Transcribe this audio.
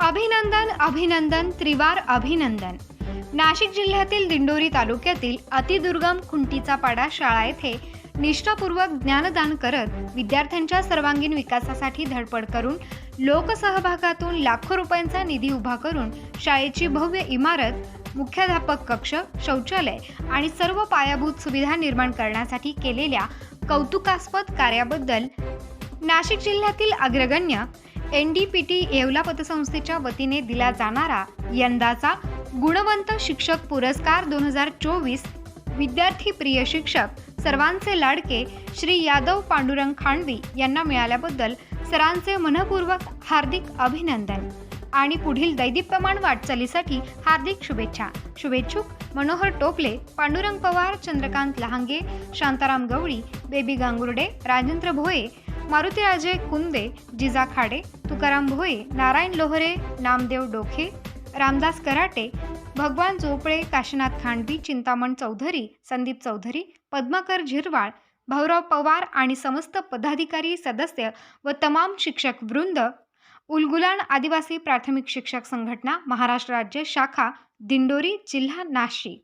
अभिनंदन अभिनंदन त्रिवार अभिनंदन. नाशिक जिल्ह्यातील दिंडोरी तालुक्यातील अतिदुर्गम खुंटीचा पाडा शाळा येथे निष्ठापूर्वक ज्ञानदान करत विद्यार्थ्यांच्या सर्वांगीण विकासासाठी धडपड करून लोकसहभागातून लाखो रुपयांचा निधी उभा करून शाळेची भव्य इमारत मुख्याध्यापक कक्ष शौचालय आणि सर्व पायाभूत सुविधा निर्माण करण्यासाठी केलेल्या कौतुकास्पद कार्याबद्दल नाशिक जिल्ह्यातील अग्रगण्य N D P T Yeola पतसंस्थेच्या वतीने दिला जाणारा यंदाचा गुणवंत शिक्षक पुरस्कार दोन हजार चोवीस. विद्यार्थी प्रिय शिक्षक सर्वांचे लाडके श्री यादव पांडुरंग खांडवी यांना मिळाल्याबद्दल सरांचे मनपूर्वक हार्दिक अभिनंदन. आणि पुढील दैदिप्यमान वाटचालीसाठी हार्दिक शुभेच्छा. शुभेच्छुक मनोहर टोपले पांडुरंग पवार चंद्रकांत लहांगे शांताराम गवळी बेबी गांगुर्डे राजेंद्र भोये मारुतीराजे कुंदे जिजा खाडे तुकाराम भोये नारायण लोहरे नामदेव डोखे रामदास कराटे भगवान झोपळे काशीनाथ खांडवी चिंतामण चौधरी संदीप चौधरी पद्माकर झिरवाळ भाऊराव पवार आणि समस्त पदाधिकारी सदस्य व तमाम शिक्षक वृंद उलगुलान आदिवासी प्राथमिक शिक्षक संघटना महाराष्ट्र राज्य शाखा दिंडोरी जिल्हा नाशिक.